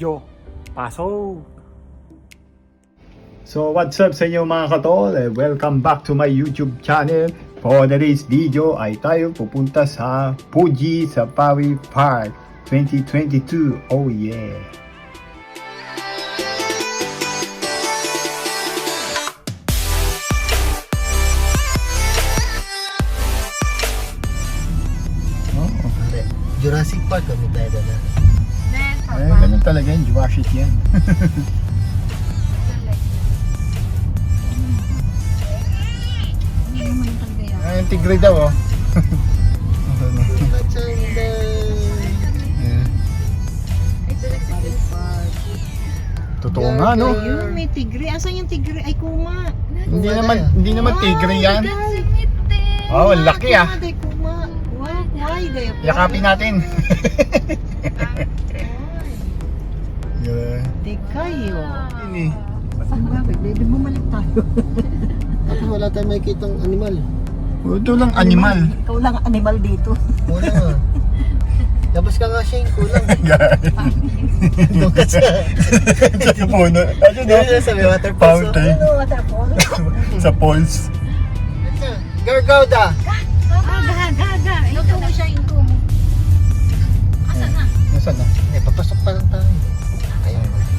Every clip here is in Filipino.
Video. Pasok. So what's up sa inyo mga katol? Eh, Welcome back to my YouTube channel. For today's video ay tayo pupunta sa Fuji Safari Park 2022. Oh yeah! Oh, Jurassic Park kami tayo na. Ganun talaga yun. Jurassic yan. Ay, tigre daw oh. Totoo nga no? Ayun, may tigre. Asan yung tigre? Ay, kuma. Hindi naman hindi naman tigre yan. Oh, ang laki ah. Yakapin natin. Di kayo. Ini. Saan ba? Baby, bumalik tayo. Tapos wala tayong makikitang animal. Ito lang animal. Ikaw lang ang animal dito. Wala nga. Tapos ka nga Shane, kulang. Doon ka sa... Sa puno. Ano no? Doon sa may waterfalls. Fountain. Ano, waterfall? Sa falls. Gargauda! Gaga, gaga. Ito mo siya, ito mo. Asan na? Nasaan na? Eh, papasok pa lang tayo.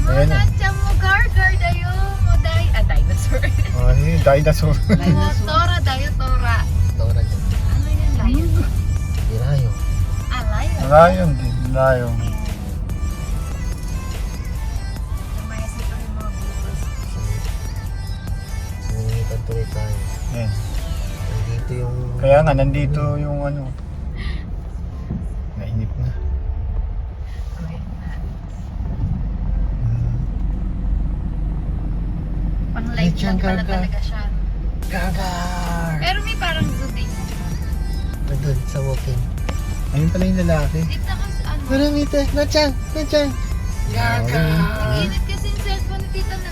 Ayan. Ayan na. mo gargar dayo mo day ah dinosaur. Oh, yun, dinosaur. Tora dayo tora. Tora dyan. Ano yung lion? Dirayo. Ah, lion. Lion din. Lion. Siningitan tuloy tayo. Yan. Nandito yung... Kaya nga, nandito yung ano. Ayun pala yung lalaki. Dito ako sa ano. Parang ito, Nachang! Nachang! Gagar! Init kasi yung cellphone ni Tita na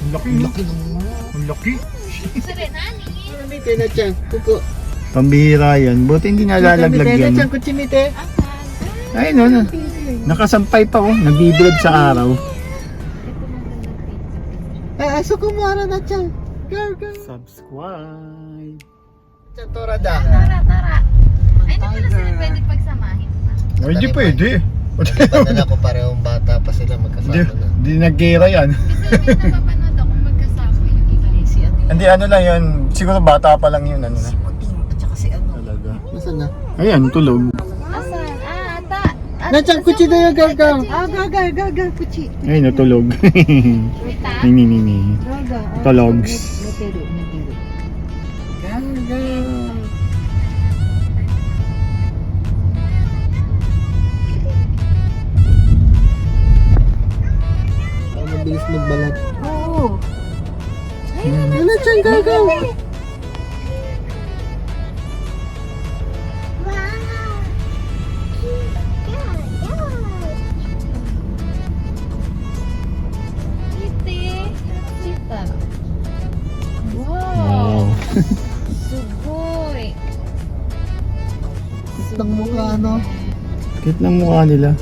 Ang laki, Ang laki ng... Ang laki. Sa Renani. Parang ito, Nachang. Kuko. Pambihira yan. Buti hindi nalalaglag yan. Nachang, kuchimite. Asan? Ay, no, no. Nakasampay pa oh. Nagbibilad sa araw. Ah, aso kumara, Nachang. Gagar! Subscribe. Nachang, Tora da. Tara, tara. Ay, hindi pala sila pwede pagsamahin. Oh, hindi pwede. Padala ko parehong bata pa sila magkasama Hindi, na. hindi nag-gira yan. Kasi may napapanood ako magkasama yung iba. Si ano? Hindi, ano lang yun. Siguro bata pa lang yun. Ano na. Si Puting. At saka si ano. Talaga. Nasaan na? Ayan, tulog. Asan? Ah, ata. Nachang, kuchi na yung gagar! Ah, gaga, gaga, puchi. Ay, natulog. Wita. Nini, nini. Gaga. ah, Tologs. Mabilis magbalat. Oo. Ano dyan, gagar? Kite. Kita. Wow. Wow. Sugoy. Ng mukha, no? Cute ng mukha nila.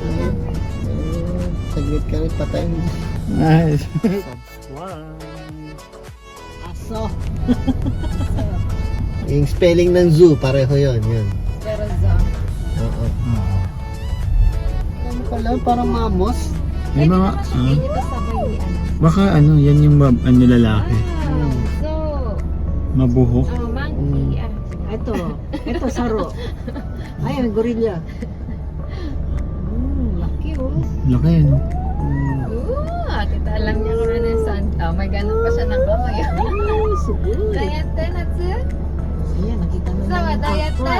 Saglit ka rin, patay mo. Nice. Subscribe. Aso. Yung spelling ng zoo, pareho yun, yun. Pero za. Oo. Ano pala, parang mamos. May mga, Hindi ah, niyo ba sabay ni ano? baka ano, yan yung bab- ano lalaki. Wow. So, Mabuhok. oh, monkey. Ah. Ito. Ito, saro. Ayun, gorilla. Hmm, laki oh. Laki ano. Ay, sugoy. Diet din, Natsu? Ayan, nakita mo Sama, yung diet na?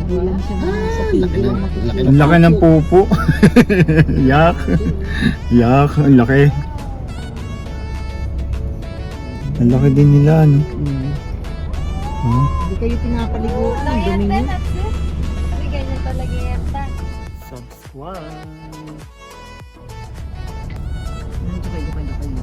Hindi lang siya mga sa TV laki ng- nakikita. laki Ang laki ng pupo. Yak. Yak. Ang laki. Ang laki din nila, ano. Hmm. Huh? Hindi kayo pinapaliguan. Ang Diet dumi din, niyo. Natsu? Sabi ganyan talaga yata. Subscribe. Nandiyo kayo, kayo, kayo.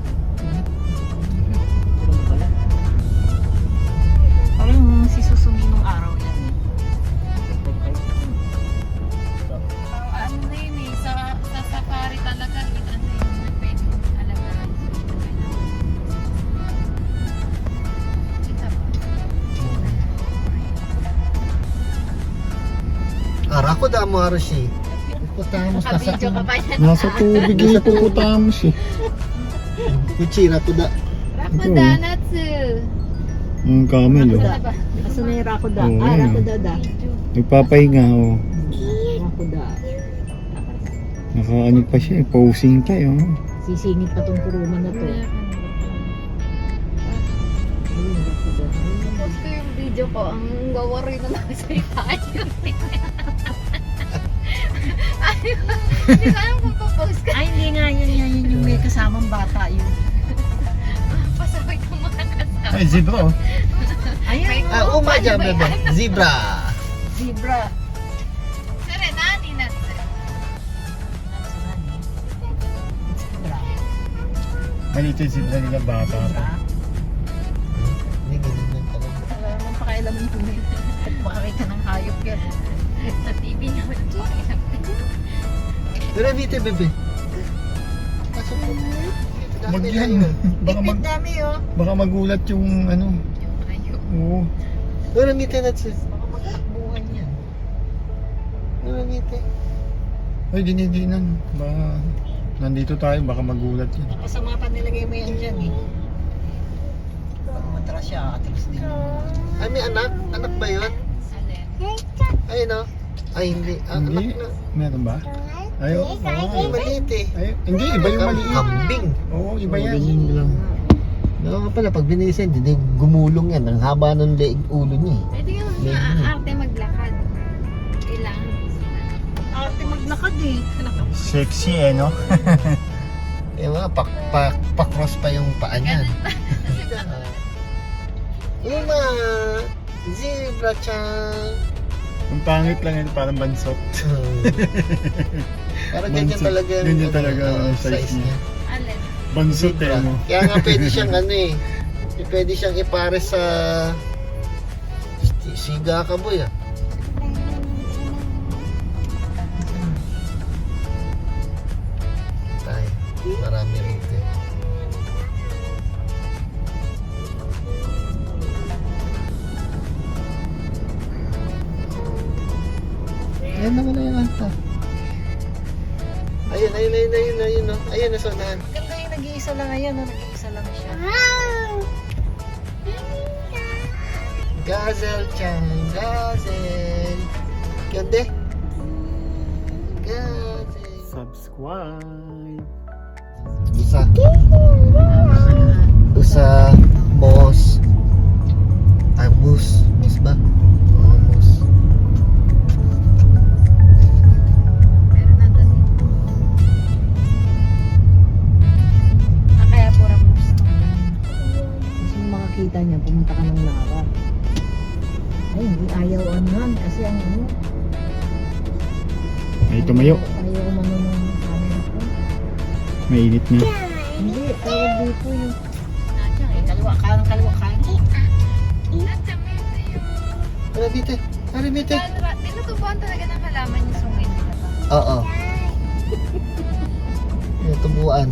Rakuda mo, Harushi. Hippopotamus nasa Nakabidyo ka pa yan. Nasa tubig yung hippopotamus eh. Kuchi, Rakuda. Rakuda, Natsu. Ang camel oh. Asan na yung Rakuda? Oo, ah. Rakuda da. Nagpapahinga oh. Rakuda. Nakaano pa siya, eh, posing pa eh, oh. Sisingit pa tong kuruma na to. Post ko yung video ko, ang wawaroy na nakasalita yun. Hindi ko alam kung post ka. Ay, hindi nga yun, yun, yun yung may kasamang bata yun. Pasaway ko mga kasama. Ay, zebra oh. Ayan. Ah, uma dyan, bebe. yan? Zebra. Zebra. Serenani, Natsu. Zebra. Malito yung zebra nila bata pa. Hayop yan. Sa TV naman po. Pero dito, bebe. Pasok mo. Wag yan. Baka, mag, dami oh. baka magulat yung ano. Yung hayop. Oo. Dito, Natsu. Baka magtakbuhan yan. Pero dito. Ay, dinidinan. Baka nandito tayo, baka magulat yun. Kasama pa nilagay mo yan dyan eh. Baka matras siya, atras din. Ay, may anak? Anak ba yun? Alin? Ay, no? Ay, hindi. Ah, Hindi. anak na. Meron ba? Ayaw. Ay, maliit eh. Ay, hindi, iba yung maliit. Kambing. Oo, iba yan. Ganyan lang. No, nga pala, pag binisin, hindi gumulong yan. Ang haba ng leeg ulo niya eh. Pwede ka Ganyan. maaarte maglakad. Kailangan. Ate maglakad eh. Sexy eh, no? Eh mga, pak, pak, pakros pa yung paa niya. Uma! Zebra-chan! Ang pangit lang yun, parang bansot. Parang ganyan talaga Ganyan ano, talaga ang uh, size niya. Alin? Bansot eh, Zebra. no? Kaya nga pwede siyang ano eh. Pwede siyang ipare sa siga ka boy ah. Tayo. Marami rito Ayan naman na yung anta. Ayun, ayun, ayun, ayun, ayun, no? Ayun, nasa unahan. Ganda yung nag-iisa lang ngayon, no? nag-iisa lang siya. Gazelle chan, gazelle. Ganda. Gazelle. Subscribe! Usa. Usa. Mainit na. Hindi, tawag dito yung eh. kaliwa kanan, kaliwa sa'yo. Tara, Bite. Tara, Bite. Tinutubuan talaga ng halaman yung sungin. Oo. Yung tubuan.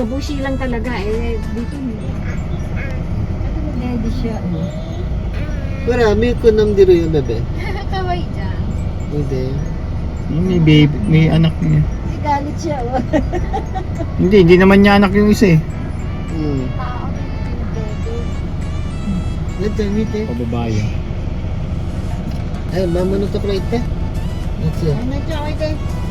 Mabushi lang talaga. Eh, dito hindi. Hindi siya. Eh. Marami ko nang diro yung bebe. Kawaii dyan. Hindi. Yung may baby, may anak niya. Galit siya. Oh. Hindi, hindi naman niya anak yung isa eh. Hmm. Bite, Bite. Pababayan. Ay, mama no to plate eh. That's it. Ano siya? Okay. Alik.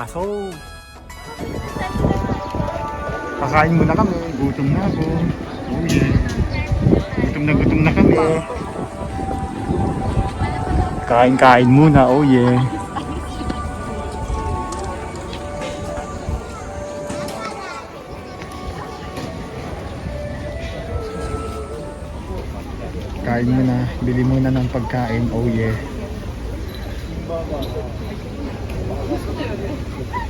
Pasok! Kakain muna kami. Gutom na ako. Oh yeah. Gutom na gutom na kami. Kain-kain muna. Oh yeah. Kain muna. Bili muna ng pagkain. Oh yeah. Thank you.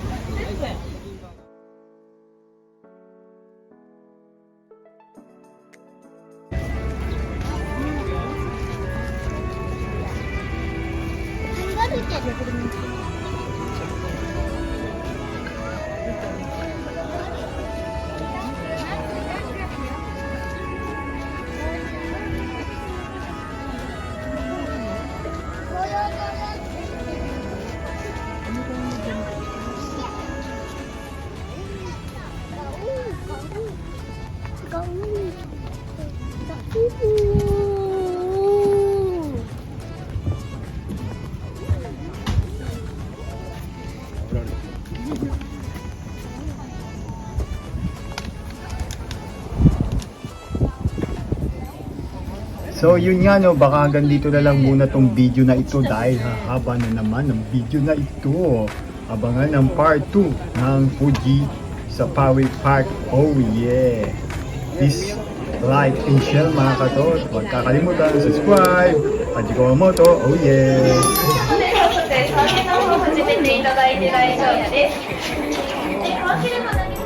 So yun nga no, baka hanggang dito na lang muna tong video na ito dahil hahaba na naman ng video na ito. Abangan ng part 2 ng Fuji Safari Park. Oh yeah! Please like and share mga katot. Huwag kakalimutan subscribe. Hajiko Moto. Oh yeah! ということで、サーフィンの方を始めていただいて大丈夫です。で、乾きるまで